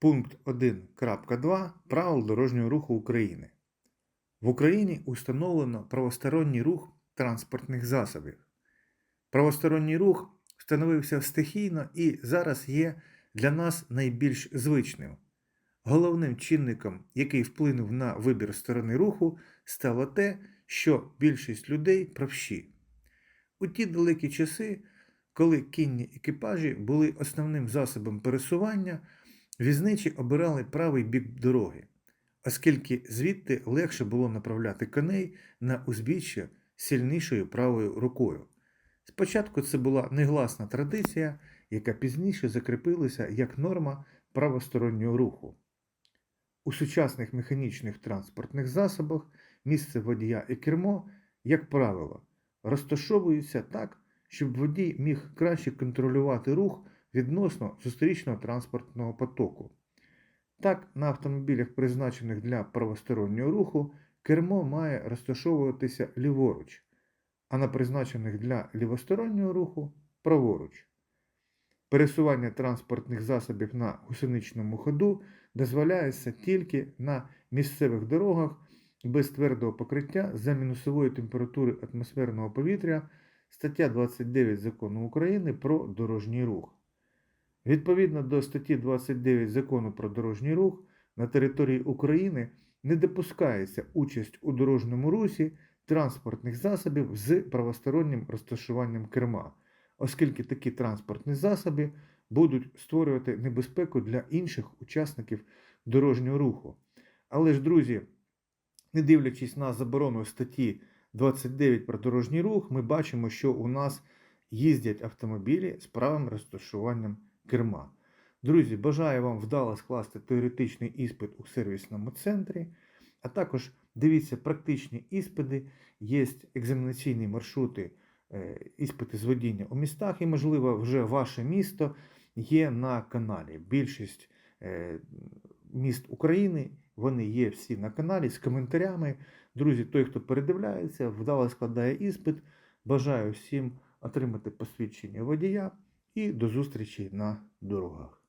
Пункт 1.2 Правил дорожнього руху України. В Україні установлено правосторонній рух транспортних засобів. Правосторонній рух встановився стихійно і зараз є для нас найбільш звичним. Головним чинником, який вплинув на вибір сторони руху, стало те, що більшість людей правші. У ті далекі часи, коли кінні екіпажі були основним засобом пересування, візничі обирали правий бік дороги, оскільки звідти легше було направляти коней на узбіччя сильнішою правою рукою. Спочатку це була негласна традиція, яка пізніше закріпилася як норма правостороннього руху. У сучасних механічних транспортних засобах місце водія і кермо, як правило, розташовується так, щоб водій міг краще контролювати рух відносно зустрічного транспортного потоку. Так, на автомобілях, призначених для правостороннього руху, кермо має розташовуватися ліворуч, а на призначених для лівостороннього руху праворуч. Пересування транспортних засобів на гусеничному ходу дозволяється тільки на місцевих дорогах без твердого покриття за мінусової температури атмосферного повітря стаття 29 Закону України про дорожній рух. Відповідно до статті 29 Закону про дорожній рух на території України не допускається участь у дорожньому русі транспортних засобів з правостороннім розташуванням керма, оскільки такі транспортні засоби будуть створювати небезпеку для інших учасників дорожнього руху. Але ж, друзі, не дивлячись на заборону статті 29 про дорожній рух, ми бачимо, що у нас їздять автомобілі з правим розташуванням керма. Друзі, бажаю вам вдало скласти теоретичний іспит у сервісному центрі, а також дивіться практичні іспити, є екзаменаційні маршрути, е, іспити з водіння у містах, і, можливо, вже ваше місто є на каналі. Більшість е, міст України вони є всі на каналі з коментарями. Друзі, той, хто передивляється, вдало складає іспит. Бажаю всім отримати посвідчення водія і до зустрічі на дорогах.